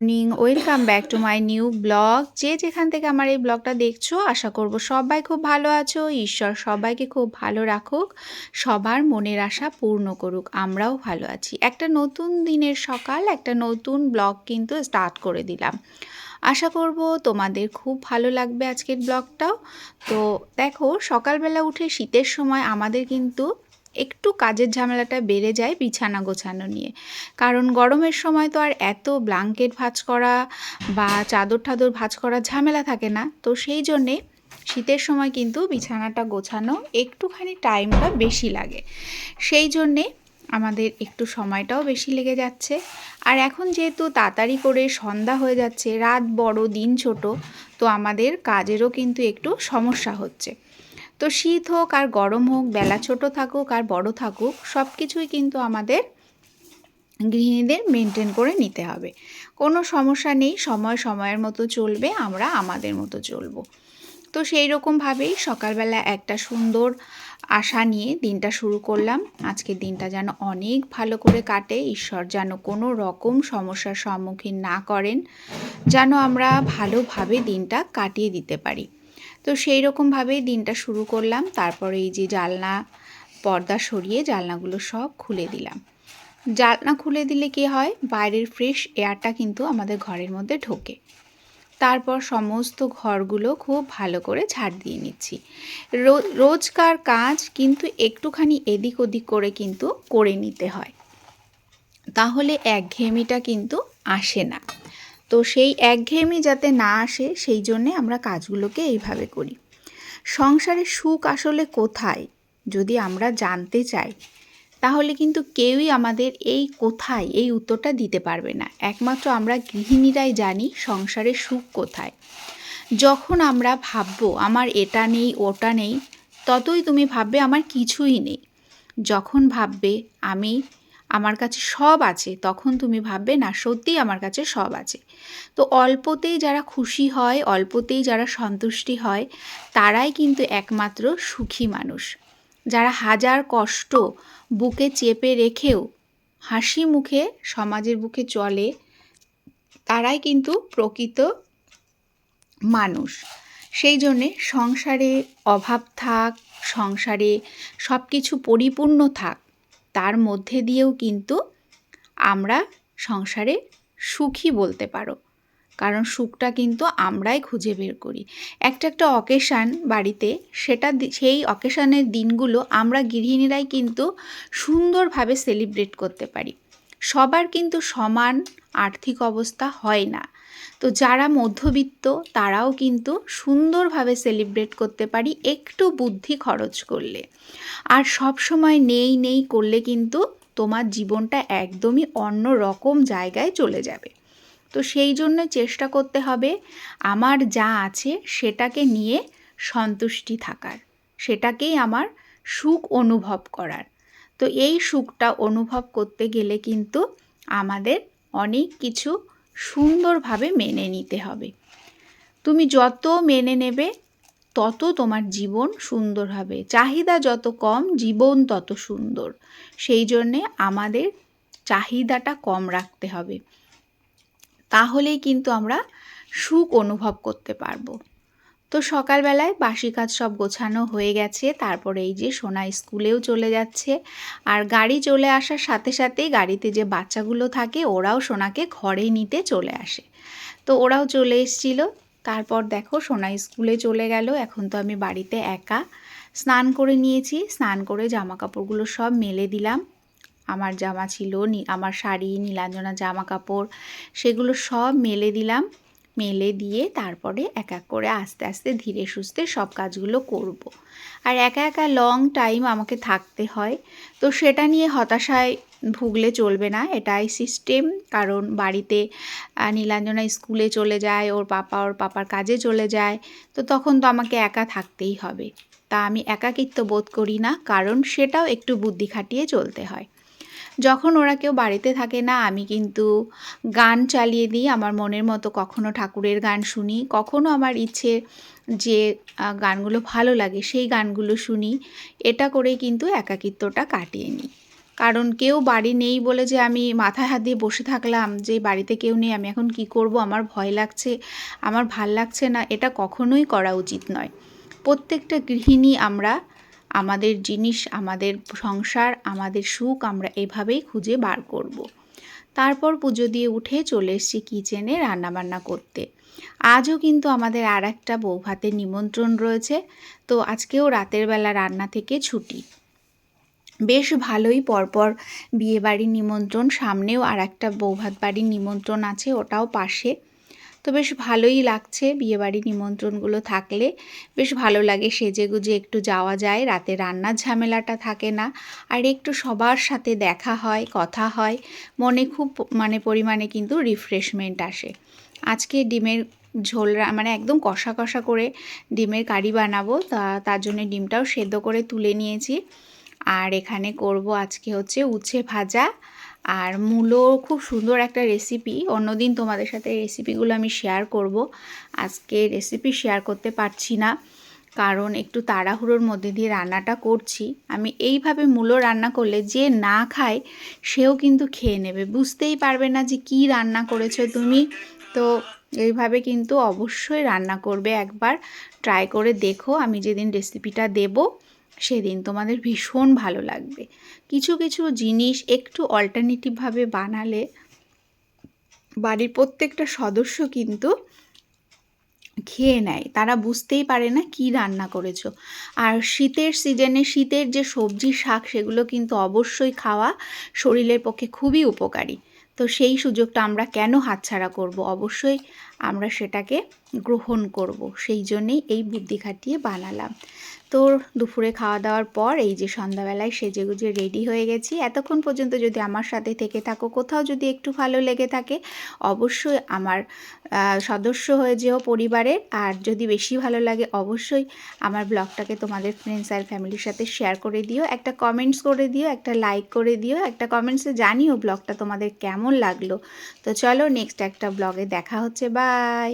Morning welcome back to my new blog যে যেখান থেকে আমার এই ব্লগটা দেখছ, আশা করব সবাই খুব ভালো আছো। ঈশ্বর সবাইকে খুব ভালো রাখুক। সবার মনের আশা পূর্ণ করুক। আমরাও ভালো আছি। একটা নতুন দিনের সকাল, একটা নতুন ব্লগ কিন্তু স্টার্ট করে দিলাম। আশা করব তোমাদের খুব ভালো লাগবে আজকের ব্লগটাও তো দেখো, সকালবেলা উঠে শীতের সময় আমাদের কিন্তু একটু কাজের ঝামেলাটা বেড়ে যায় বিছানা গোছানো নিয়ে। কারণ গরমের সময় তো আর এত ব্লাঙ্কেট ভাঁজ করা বা চাদর ঠাদর ভাঁজ করার ঝামেলা থাকে না। তো সেই জন্যে শীতের সময় কিন্তু বিছানাটা গোছানো একটুখানি টাইমটা বেশি লাগে। সেই জন্যে আমাদের একটু সময়টাও বেশি লেগে যাচ্ছে। আর এখন যেহেতু তাড়াতাড়ি করে সন্ধ্যা হয়ে যাচ্ছে, রাত বড়, দিন ছোট, তো আমাদের কাজেরও কিন্তু একটু সমস্যা হচ্ছে। তো শীত হোক আর গরম হোক, বেলা ছোট থাকুক আর বড় থাকুক সব কিছুই কিন্তু আমাদের গৃহিণীদের মেনটেন করে নিতে হবে। কোনো সমস্যা নেই, সময় সময়ের মতো চলবে, আমরা আমাদের মতো চলবো। তো সেই রকমভাবেই সকালবেলা একটা সুন্দর আশা নিয়ে দিনটা শুরু করলাম। আজকের দিনটা যেন অনেক ভালো করে কাটে, ঈশ্বর যেন কোনো রকম সমস্যার সম্মুখীন না করেন, যেন আমরা ভালোভাবে দিনটা কাটিয়ে দিতে পারি। তো সেই রকমভাবেই দিনটা শুরু করলাম। তারপরে এই যে জালনা, পর্দা সরিয়ে জালনাগুলো সব খুলে দিলাম। জালনা খুলে দিলে কি হয়? বাইরের ফ্রেশ এয়ারটা কিন্তু আমাদের ঘরের মধ্যে ঢোকে। তারপর সমস্ত ঘরগুলো খুব ভালো করে ঝাড় দিয়ে নিচ্ছি। রোজকার কাজ কিন্তু একটুখানি এদিক ওদিক করে কিন্তু করে নিতে হয়। তাহলে একঘেয়েমিটা কিন্তু আসে না। তো সেই একঘেয়েমি যাতে না আসে, সেই জন্যে আমরা কাজগুলোকে এইভাবে করি। সংসারে সুখ আসলে কোথায়? যদি আমরা জানতে চাই, তাহলে কিন্তু কেউই আমাদের এই কোথায়, এই উত্তরটা দিতে পারবে না। একমাত্র আমরা গৃহিণীরাই জানি সংসারের সুখ কোথায়। যখন আমরা ভাববো, আমার এটা নেই, ওটা নেই, ততই তুমি ভাববে, আমার কিছুই নেই। যখন ভাববে, আমি আমার কাছে সব আছে, তখন তুমি ভাববে, না, সত্যিই আমার কাছে সব আছে। তো অল্পতেই যারা খুশি হয়, অল্পতেই যারা সন্তুষ্টি হয়, তারাই কিন্তু একমাত্র সুখী মানুষ। যারা হাজার কষ্ট বুকে চেপে রেখেও হাসি মুখে, সমাজের বুকে চলে, তারাই কিন্তু প্রকৃত মানুষ। সেই জন্যে সংসারে অভাব থাক, সংসারে সব কিছু পরিপূর্ণ থাক তার মধ্যে দিয়েও কিন্তু আমরা সংসারে সুখী বলতে পারো। কারণ সুখটা কিন্তু আমরাই খুঁজে বের করি। একটা একটা অকেশান বাড়িতে সেটা সেই অকেশানের দিনগুলো আমরা গৃহিণীরাই কিন্তু সুন্দরভাবে সেলিব্রেট করতে পারি। সবার কিন্তু সমান আর্থিক অবস্থা হয় না। তো যারা মধ্যবিত্ত, তারাও কিন্তু সুন্দরভাবে সেলিব্রেট করতে পারি, একটু বুদ্ধি খরচ করলে। আর সব সময় নেই নেই করলে কিন্তু তোমার জীবনটা একদমই অন্য রকম জায়গায় চলে যাবে। তো সেই জন্য চেষ্টা করতে হবে, আমার যা আছে সেটাকে নিয়ে সন্তুষ্টি থাকার, সেটাকেই আমার সুখ অনুভব করার। তো এই সুখটা অনুভব করতে গেলে কিন্তু আমাদের অনেক কিছু সুন্দরভাবে মেনে নিতে হবে। তুমি যত মেনে নেবে, তত তোমার জীবন সুন্দর হবে। চাহিদা যত কম, জীবন তত সুন্দর। সেই জন্যে আমাদের চাহিদাটা কম রাখতে হবে। তাহলেই কিন্তু আমরা সুখ অনুভব করতে পারব। তো সকালবেলায় বাসি কাজ সব গোছানো হয়ে গেছে, তারপরে এই যে সোনা স্কুলেও চলে যাচ্ছে। আর গাড়ি চলে আসার সাথে সাথেই গাড়িতে যে বাচ্চাগুলো থাকে, ওরাও সোনাকে ঘরে নিতে চলে আসে। তো ওরাও চলে এসেছিল। তারপর দেখো সোনা স্কুলে চলে গেল, এখন তো আমি বাড়িতে একা। স্নান করে নিয়েছি, স্নান করে জামা কাপড়গুলো সব মেলে দিলাম। আমার জামা ছিল আমার শাড়ি নীলাঞ্জনা জামা কাপড় সেগুলো সব মেলে দিলাম। মেলে দিয়ে তারপরে এক এক করে আস্তে আস্তে ধীরে সুস্থে সব কাজগুলো করব। আর একা একা লং টাইম আমাকে থাকতে হয়। তো সেটা নিয়ে হতাশায় ভুগলে চলবে না, এটাই সিস্টেম কারণ বাড়িতে নীলাঞ্জনা স্কুলে চলে যায়, ওর পাপা ওর পাপার কাজে চলে যায়, তো তখন তো আমাকে একা থাকতেই হবে। তা আমি একাকিত্ব বোধ করি না, কারণ সেটাও একটু বুদ্ধি খাটিয়ে চলতে হয়। যখন ওরা কেউ বাড়িতে থাকে না, আমি কিন্তু গান চালিয়ে দিই। আমার মনের মতো কখনো ঠাকুরের গান শুনি, কখনো আমার ইচ্ছে যে গানগুলো ভালো লাগে, সেই গানগুলো শুনি। এটা করেই কিন্তু একাকিত্বটা কাটিয়ে নিই। কারণ কেউ বাড়ি নেই বলে যে, আমি মাথায় হাত দিয়ে বসে থাকলাম যে, বাড়িতে কেউ নেই, আমি এখন কি করব? আমার ভয় লাগছে, আমার ভালো লাগছে না, এটা কখনোই করা উচিত নয়। প্রত্যেকটা গৃহিণী আমরা আমাদের জিনিস, আমাদের সংসার, আমাদের সুখ আমরা এভাবেই খুঁজে বার করব। তারপর পুজো দিয়ে উঠে চলে এসেছি কিচেনে রান্নাবান্না করতে। আজও কিন্তু আমাদের আর একটা বউ বৌভাতের নিমন্ত্রণ রয়েছে। তো আজকেও রাতের বেলা রান্না থেকে ছুটি। বেশ ভালোই পরপর বিয়েবাড়ির নিমন্ত্রণ, সামনেও আর একটা বৌভাত বাড়ির নিমন্ত্রণ আছে ওটাও পাশে। তো বেশ ভালোই লাগছে বিয়েবাড়ি নিমন্ত্রণগুলো থাকলে। বেশ ভালো লাগে সেজে গুজে একটু যাওয়া যায়, রাতে রান্নার ঝামেলাটা থাকে না। আর একটু সবার সাথে দেখা হয়, কথা হয়, মনে খুব মানে পরিমাণে কিন্তু রিফ্রেশমেন্ট আসে। আজকে ডিমের ঝোল মানে একদম কষা কষা করে ডিমের কারি বানাবো, তা, তার জন্য ডিমটাও সেদ্ধ করে তুলে নিয়েছি। আর এখানে করব আজকে হচ্ছে উচ্ছে ভাজা আর মূলো খুব সুন্দর একটা রেসিপি অন্যদিন তোমাদের সাথে রেসিপিগুলো আমি শেয়ার করব। আজকে রেসিপি শেয়ার করতে পারছি না, কারণ একটু তাড়াহুড়োর মধ্যে দিয়ে রান্নাটা করছি। আমি এইভাবে মূলো রান্না করলে যে না খায়, সেও কিন্তু খেয়ে নেবে। বুঝতেই পারবে না যে কি রান্না করেছ তুমি। তো এইভাবে কিন্তু অবশ্যই রান্না করবে একবার। ট্রাই করে দেখো, আমি যেদিন রেসিপিটা দেবো সেদিন তোমাদের ভীষণ ভালো লাগবে। কিছু কিছু জিনিস একটু অল্টারনেটিভভাবে বানালে বাড়ির প্রত্যেকটা সদস্য কিন্তু খেয়ে নেয়। তারা বুঝতেই পারে না কি রান্না করেছ। আর শীতের সিজনে শীতের যে সবজি, শাক, সেগুলো কিন্তু অবশ্যই খাওয়া শরীরের পক্ষে খুবই উপকারী। তো সেই সুযোগটা আমরা কেন হাতছাড়া করব? অবশ্যই আমরা সেটাকে গ্রহণ করব, সেই জন্যেই এই বুদ্ধি খাটিয়ে বানালাম। তো দুপুরে খাওয়া দাওয়ার পর এই যে সন্ধ্যাবেলায় সেজে গুজে রেডি হয়ে গেছি, এতক্ষণ পর্যন্ত যদি আমার সাথে থেকে থাকো, কোথাও যদি একটু ভালো লেগে থাকে, অবশ্যই আমার সদস্য হয়ে যেও পরিবারের, আর যদি বেশি ভালো লাগে অবশ্যই আমার ব্লগটাকে তোমাদের ফ্রেন্ডস আর ফ্যামিলির সাথে শেয়ার করে দিও, একটা কমেন্টস করে দিও, একটা লাইক করে দিও, একটা কমেন্টসে জানিও ব্লগটা তোমাদের কেমন লাগল। তো চলো নেক্সট একটা ব্লগে দেখা হচ্ছে বাই